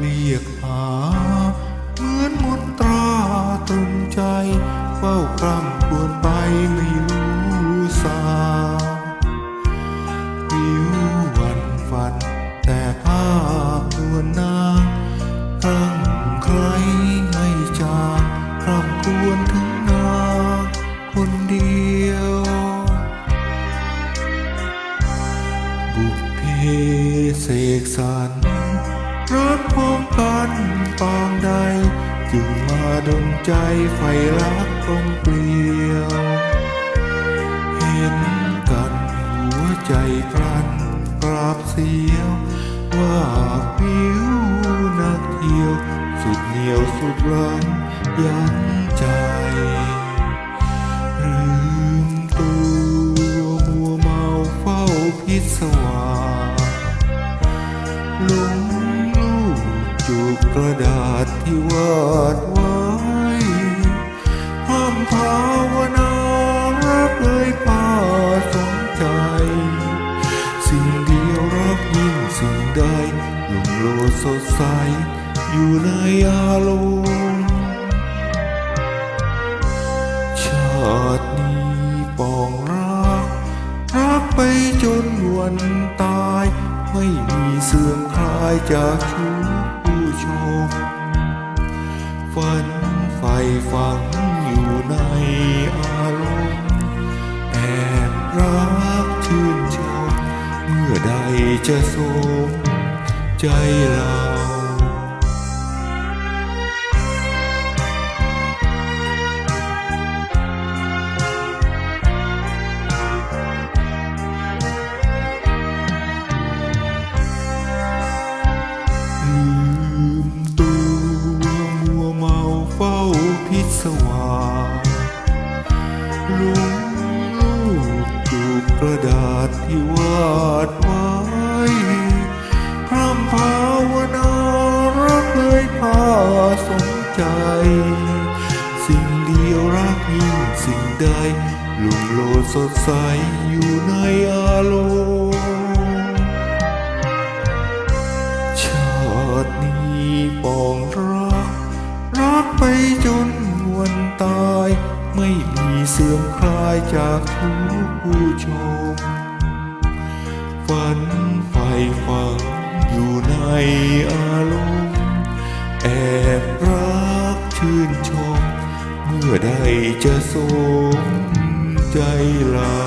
เรียกหา เหมือนมนตราตรึงใจเฝ้าคร่ำควรไปไม่รู้สาวิววันฝัน แต่ภาพนวลนางครั้งใครให้จากคร่ำควรถึงนางคนเดียว บุพเพเสกสรร ใจไฟรักกลมเกลียว เห็นกันหัวใจกลั้นกราบเสียว ว่าผิวนักเที่ยว สุดเหนียวสุดรังยังใจลืมตัวมัวเมาเฝ้าพิศวาสหลงลูกจูบกระดาษที่วาดไว้ ภาวนารักเลยป้าสนใจ สิ่งเดียวรักยิ่งสิ่งใดลุ่มโลสดใส อยู่ในอารมณ์ชาตินี้ปองรัก รักไปจนวันตาย ไม่มีเสื่อมคลายจากชู้ผู้ชมฝันไฟฝัง อยู่ในอารมณ์แอบรักชื่นชมเมื่อใดจะสมใจเรา กระดาษที่วาดไว้พร่ำภาวนารักเลยพาสนใจ สิ่งเดียวรักยิ่งสิ่งใดลุ่มโลดสดใสอยู่ในอารมณ์ชาตินี้ปองรัก รักไปจนวันตาย ไม่มีเสื่อมคลายจากทุกผู้ชม ฝันไฟฝังอยู่ในอารมณ์ แอบรักชื่นชม เมื่อใดจะสมใจเรา